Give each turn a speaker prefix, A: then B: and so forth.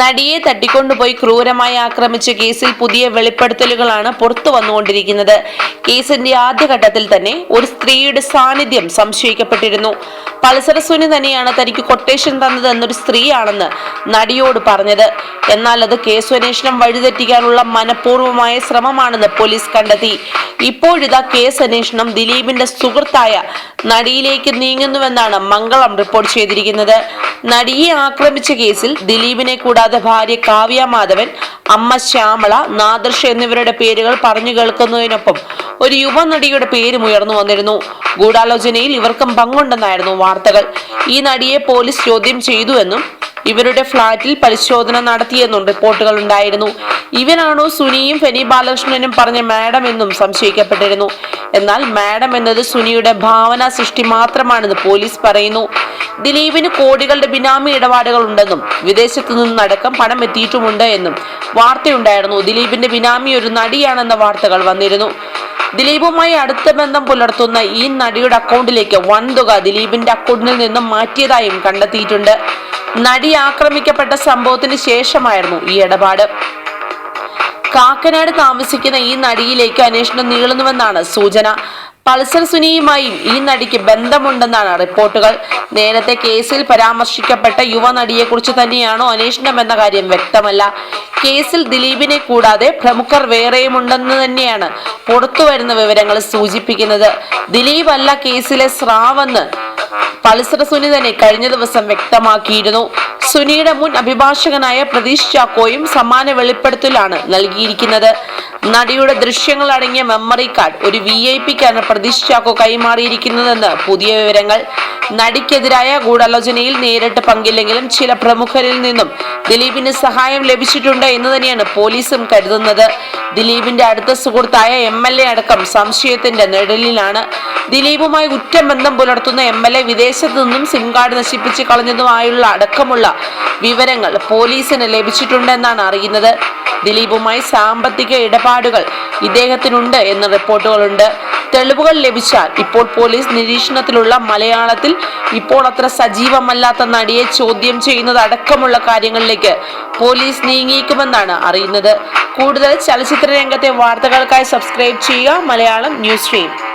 A: നടിയെ തട്ടിക്കൊണ്ടുപോയി ക്രൂരമായി ആക്രമിച്ച കേസിൽ പുതിയ വെളിപ്പെടുത്തലുകളാണ് പുറത്തു വന്നുകൊണ്ടിരിക്കുന്നത്. കേസിന്റെ ആദ്യഘട്ടത്തിൽ തന്നെ ഒരു സ്ത്രീയുടെ സാന്നിധ്യം സംശയിക്കപ്പെട്ടിരുന്നു. പൽസരസുനി തന്നെയാണ് തനിക്ക് കൊട്ടേഷൻ തന്നത് എന്നൊരു സ്ത്രീയാണെന്ന് നടിയോട് പറഞ്ഞത്. എന്നാൽ അത് കേസന്വേഷണം വഴിതെറ്റിക്കാനുള്ള മനഃപൂർവമായ ശ്രമമാണെന്ന് പോലീസ് കണ്ടെത്തി. ഇപ്പോഴിതാ കേസ് അന്വേഷണം ദിലീപിന്റെ സുഹൃത്തായ നടിയിലേക്ക് നീങ്ങുന്നുവെന്നാണ് മംഗളം റിപ്പോർട്ട് ചെയ്തിരിക്കുന്നത്. നടിയെ ആക്രമിച്ച കേസിൽ ദിലീപിനെ കൂടാതെ ഭാര്യ കാവ്യ മാധവൻ അമ്മ ശ്യാമള നാദർഷ എന്നിവരുടെ പേരുകൾ പറഞ്ഞു കേൾക്കുന്നതിനൊപ്പം ഒരു യുവനടിയുടെ പേരും ഉയർന്നു വന്നിരുന്നു. ഗൂഢാലോചനയിൽ ഇവർക്കും പങ്കുണ്ടെന്നായിരുന്നു വാർത്തകൾ. ഈ നടിയെ പോലീസ് ചോദ്യം ചെയ്തു എന്നും ഇവരുടെ ഫ്ളാറ്റിൽ പരിശോധന നടത്തിയെന്നും റിപ്പോർട്ടുകൾ ഉണ്ടായിരുന്നു. ഇവനാണോ സുനിയും ഫെനി ബാലകൃഷ്ണനും പറഞ്ഞ മാഡം എന്നും സംശയിക്കപ്പെട്ടിരുന്നു. എന്നാൽ മാഡം എന്നത് സുനിയുടെ ഭാവന സൃഷ്ടി മാത്രമാണെന്ന് പോലീസ് പറയുന്നു. ദിലീപിന് കോടികളുടെ ബിനാമി ഇടപാടുകൾ ഉണ്ടെന്നും വിദേശത്തു നിന്നടക്കം പണം എത്തിയിട്ടുമുണ്ട് എന്നും വാർത്തയുണ്ടായിരുന്നു. ദിലീപിന്റെ ബിനാമി ഒരു നടിയാണെന്ന വാർത്തകൾ വന്നിരുന്നു. ദിലീപുമായി അടുത്ത ബന്ധം പുലർത്തുന്ന ഈ നടിയുടെ അക്കൗണ്ടിലേക്ക് വൻതുക ദിലീപിന്റെ അക്കൗണ്ടിൽ നിന്നും മാറ്റിയതായും കണ്ടെത്തിയിട്ടുണ്ട്. നടി ആക്രമിക്കപ്പെട്ട സംഭവത്തിന് ശേഷമായിരുന്നു ഈ ഇടപാട്. കാക്കനാട് താമസിക്കുന്ന ഈ നടിയിലേക്ക് അന്വേഷണം നീളുന്നുവെന്നാണ് സൂചന. പൾസർ സുനിയുമായും ഈ നടിക്ക് ബന്ധമുണ്ടെന്നാണ് റിപ്പോർട്ടുകൾ. നേരത്തെ കേസിൽ പരാമർശിക്കപ്പെട്ട യുവനടിയെക്കുറിച്ച് തന്നെയാണോ അന്വേഷണം എന്ന കാര്യം വ്യക്തമല്ല. കേസിൽ ദിലീപിനെ കൂടാതെ പ്രമുഖർ വേറെയുമുണ്ടെന്ന് തന്നെയാണ് പുറത്തുവരുന്ന വിവരങ്ങൾ സൂചിപ്പിക്കുന്നത്. ദിലീപ് അല്ല കേസിലെ സ്രാവെന്ന് പൾസർ സുനി തന്നെ കഴിഞ്ഞ ദിവസം വ്യക്തമാക്കിയിരുന്നു. സുനിയുടെ മുൻ അഭിഭാഷകനായ പ്രതീഷ് ചാക്കോയും സമാന വെളിപ്പെടുത്തലാണ് നൽകിയിരിക്കുന്നത്. നടിയുടെ ദൃശ്യങ്ങൾ അടങ്ങിയ മെമ്മറി കാർഡ് ഒരു വി ഐ പിക്കാണ് പ്രതീഷ് ചാക്കോ കൈമാറിയിരിക്കുന്നതെന്ന് പുതിയ വിവരങ്ങൾ. നടിക്കെതിരായ ഗൂഢാലോചനയിൽ നേരിട്ട് പങ്കില്ലെങ്കിലും ചില പ്രമുഖരിൽ നിന്നും ദിലീപിന് സഹായം ലഭിച്ചിട്ടുണ്ട് എന്ന് തന്നെയാണ് പോലീസും കരുതുന്നത്. ദിലീപിന്റെ അടുത്ത സുഹൃത്തായ എം എൽ എ അടക്കം സംശയത്തിന്റെ നിഴലിലാണ് ദിലീപുമായി ഉറ്റബന്ധം പുലർത്തുന്ന എം എൽ എ വിദേശത്തു നിന്നും സിം കാർഡ് നശിപ്പിച്ച് കളഞ്ഞതുമായുള്ള അടക്കമുള്ള വിവരങ്ങൾ പോലീസിന് ലഭിച്ചിട്ടുണ്ടെന്നാണ് അറിയുന്നത്. ദിലീപുമായി സാമ്പത്തിക ഇടപാടുകൾ ഇദ്ദേഹത്തിനുണ്ട് എന്ന റിപ്പോർട്ടുകളുണ്ട്. തെളിവുകൾ ലഭിച്ചാൽ ഇപ്പോൾ പോലീസ് നിരീക്ഷണത്തിലുള്ള മലയാളത്തിൽ ഇപ്പോൾ അത്ര സജീവമല്ലാത്ത നടിയെ ചോദ്യം ചെയ്യുന്നത് അടക്കമുള്ള കാര്യങ്ങളിലേക്ക് പോലീസ് നീങ്ങിയേക്കുമെന്നാണ് അറിയുന്നത്. കൂടുതൽ ചലച്ചിത്ര രംഗത്തെ വാർത്തകൾക്കായി സബ്സ്ക്രൈബ് ചെയ്യുക മലയാളം ന്യൂസ് സ്ട്രീം.